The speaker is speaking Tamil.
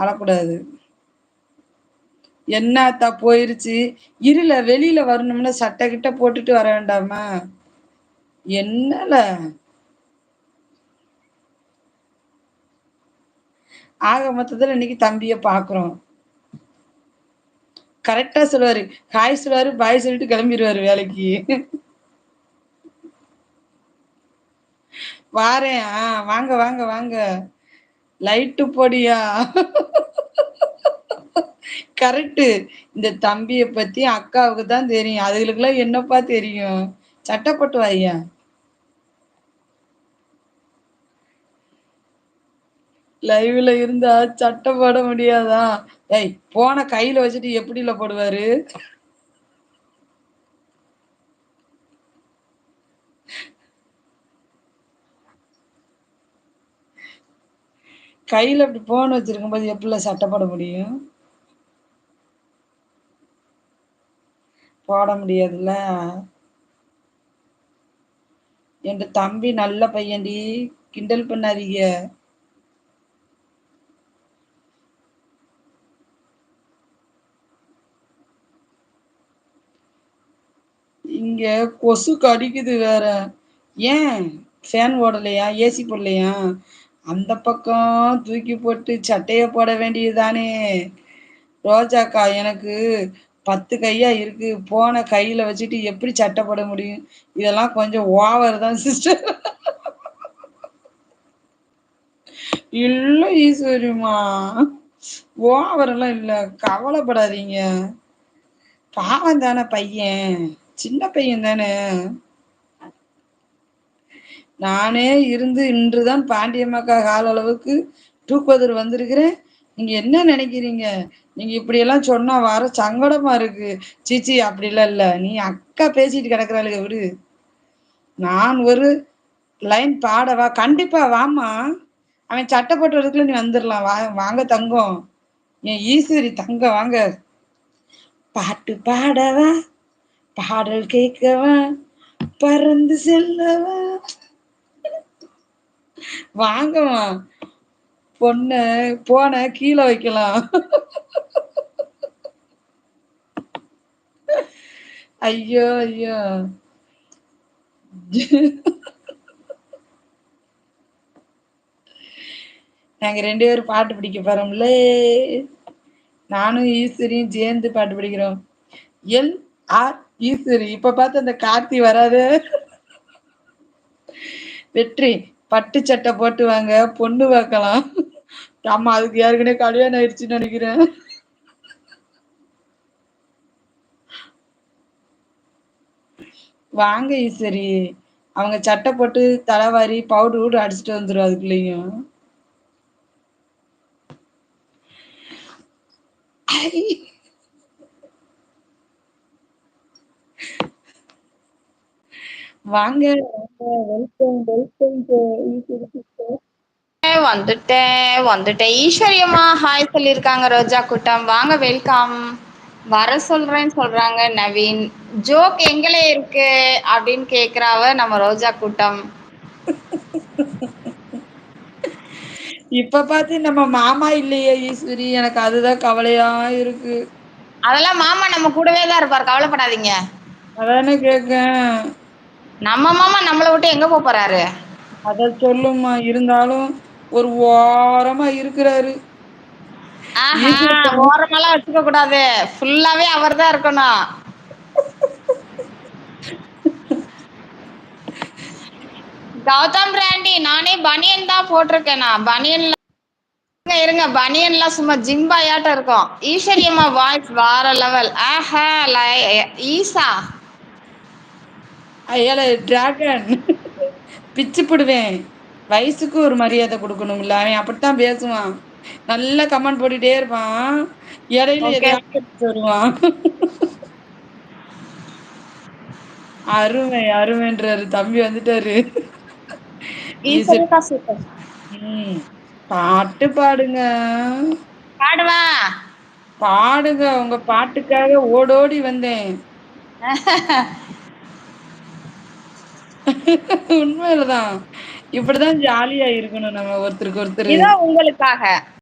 அழக்கூடாது. என்னத்தா போயிருச்சு? இருல வெளியில வரணும்னா சட்டை கிட்ட போட்டுட்டு வர வேண்டாமா? என்னல? ஆக மொத்தத்துல இன்னைக்கு தம்பிய பாக்குறோம். கரெக்டா சொல்லுவாரு. ஹாய் சொல்லுவாரு பாய் சொல்லிட்டு கிளம்பிடுவாரு வேலைக்கு. வாரேன். வாங்க வாங்க வாங்க. லைட்டு போடியா? கரெக்டு இந்த தம்பிய பத்தி அக்காவுக்கு தான் தெரியும். அதுகளுக்கெல்லா என்னப்பா தெரியும்? சட்டப்பட்டு ஐயா வாயே? லைவ்ல இருந்தா சட்டை போட முடியாதா? ஏய் போன கையில வச்சுட்டு எப்படில போடுவாரு? கையில் அப்படி போன் வச்சிருக்கும் போது எப்புட்ல சட்டை போட முடியும்? போட முடியாதுல்ல. என் தம்பி நல்ல பையன்டி. கிண்டல் பண்ணாதீங்க. இங்க கொசு கடிக்குது வேற. ஏன்? ஃபேன் ஓடலையா? ஏசி போடலையா? அந்த பக்கம் தூக்கி போட்டு சட்டைய போட வேண்டியதுதானே? ரோஜாக்கா எனக்கு பத்து கையா இருக்கு. போன கையில வச்சுட்டு எப்படி சட்டை போட முடியும்? இதெல்லாம் கொஞ்சம் ஓவர் தான் சிஸ்டர் இல்ல ஈஸ்வரிமா. இல்லை. இல்ல பாவம் தானே பையன். சின்ன பையன் தானே. நானே இருந்து இன்றுதான் பாண்டியம்மாக்கா கால அளவுக்கு தூக்குவதர் வந்திருக்கிறேன். நீங்க என்ன நினைக்கிறீங்க? நீங்க இப்படியெல்லாம் சொன்னா வர சங்கடமா இருக்கு. சீச்சி அப்படிலாம் இல்ல. நீ அக்கா பேசிட்டு கிடக்குறாளுங்க விடு. நான் ஒரு லைன் பாடவா? கண்டிப்பா வாமா அவன் சட்ட போட்டு வரதுக்குள்ள நீ வந்துடலாம் வா வாங்க தங்கம். என் ஈஸ்வரி தங்க வாங்க. பாட்டு பாடவா? பாடல் கேட்கவா? பறந்து செல்லவா? வாங்கம்மா. பொண்ணு போன கீழ வைக்கலாம். ஐயோ ஐயோ. நாங்க ரெண்டு பேரும் பாட்டு பிடிக்க போறோம்ல. நானும் ஈஸ்வரியும் சேர்ந்து பாட்டு பிடிக்கிறோம். L R Eswari. இப்ப பார்த்து அந்த கார்த்தி வராது. வெற்றி. பட்டு சட்டை போட்டு வாங்க பொண்ணு பாக்கலா ஆமா அதுக்கு ஏற்கனவே கல்யாணம் ஆயிடுச்சுன்னு நினைக்கிறேன். வாங்க ஈஸ்வரி. அவங்க சட்டை போட்டு தலவாரி பவுடர் கூட அடிச்சுட்டு வந்துடும் அதுக்குள்ளேயும். வாங்க. Welcome welcome to Eswari sister வந்துட்டே வந்துட்டே. ஈஸ்வரியம்மா ஹாய் சொல்லிருக்காங்க ரோஜா கூட்டம். வாங்க வெல்கம் வர சொல்றேன்னு சொல்றாங்க நவீன். ஜோக் எங்கள இருக்கு அப்டின்னு கேக்குறாவ நம்ம ரோஜா கூட்டம். இப்ப பாத்து நம்ம மாமா இல்லையே ஈஸ்வரி? எனக்கு அதுதா கவலையா இருக்கு. அதெல்லா மாமா நம்ம கூடவே தா இருப்பாரு. கவலப்படாதீங்க. அதானே கேக்கே நம்ம மாமா நம்மள விட்டு எங்க போ போறாரு? அத சொல்லுமா இருந்தாலு ஒரு ஓரமா இருக்குறாரு. ஆஹா ஈஸ்வரி ஓரமெல்லா வச்சுக்க கூடாது. ஃபுல்லாவே அவர் தா இருக்கணு கௌதம் பிராண்டி நானே பனியன் தா போட்டிருக்கே நா பனியன்ல இருங்க இருங்க. பனியன்லா சும்மா ஜிம்பாயாட்ட இருக்கு ஈஸ்வரி அம்மா வாய்ஸ் வேற லெவல் ஆஹா ஈசா. அய்யல டிராகன் பிச்சு புடுவே வயசுக்கு ஒரு மரியாத குடுக்கணும்ல அவ அப்படித்தா பேசுவா நல்லா கமெண்ட் போட்டுட்டே இருப்பா எடையில ஓகே எதையாவது எடுத்துட்டு வருவா அருமை அருமைன்றாரு. தம்பி வந்துட்டாரு. பாட்டு பாடுங்க. பாடவா. பாடுங்க. உங்க பாட்டுக்காக ஓடோடி வந்தே உண்மையிலதான். இப்படிதான் ஜாலியா இருக்கணும் நம்ம ஒருத்தருக்கு ஒருத்தர். உங்களுக்காக.